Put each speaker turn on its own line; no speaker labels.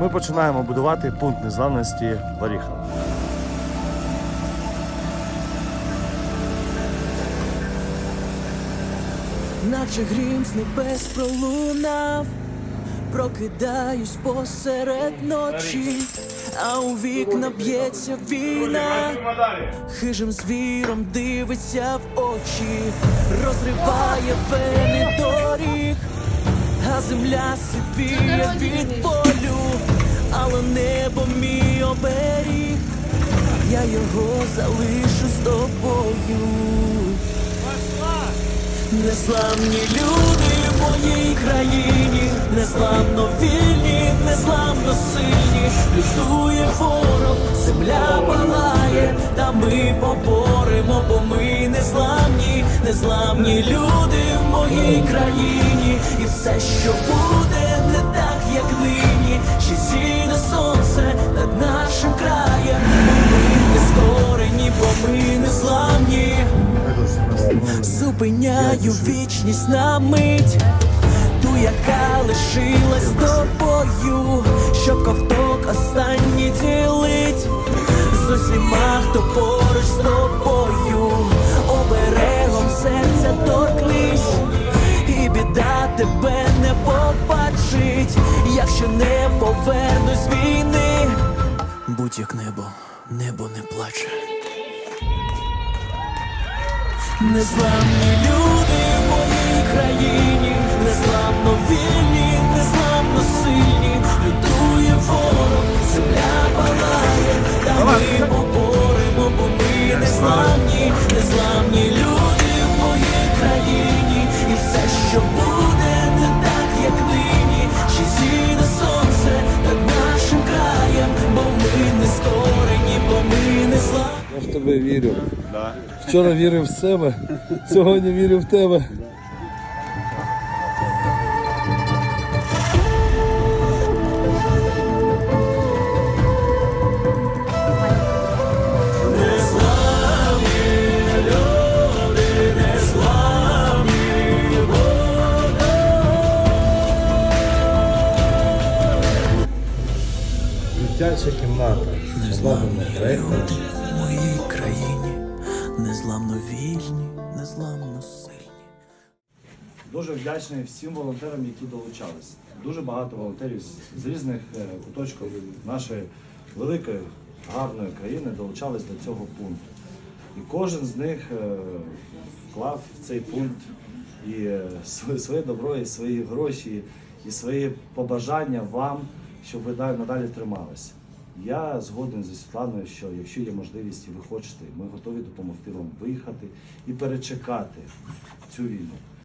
ми починаємо будувати пункт незламності в
наче грім з небес пролунав, прокидаюсь посеред ночі, а у вікна б'ється війна, хижим звіром дивиться в очі, розриває вени доріг, а земля сивіє від болю, але небо мій оберіг, я його залишу з тобою. Незламні люди в моїй країні, незламно вільні, незламно сильні, лютує ворог, земля палає, та ми поборемо, бо ми незламні, незламні люди в моїй країні, і все, що буде, не так, як нині, ще зійде сонце над нашим краєм, ми не скорені, бо ми незламні. Зупиняю вічність на мить, ту, яка лишилась тобою, щоб ковток останній ділить з усіма, хто поруч побачить, якщо не повернусь війни, будь як небо, небо не плаче. Незламні люди В
тебе вірю. Вчора вірив в себе, сьогодні вірю в тебе.
Дитяча кімната.
Незламні люди моїй країні, незламно вільні, незламно сильні.
Дуже вдячний всім волонтерам, які долучались. Дуже багато волонтерів з- різних е, куточків нашої великої гарної країни долучались до цього пункту. І кожен з них е, вклав в цей пункт і е, своє добро, і свої гроші, і свої побажання вам, щоб ви надалі трималися. Я згоден зі Світланою, що якщо є можливість і ви хочете, ми готові допомогти вам виїхати і перечекати цю війну.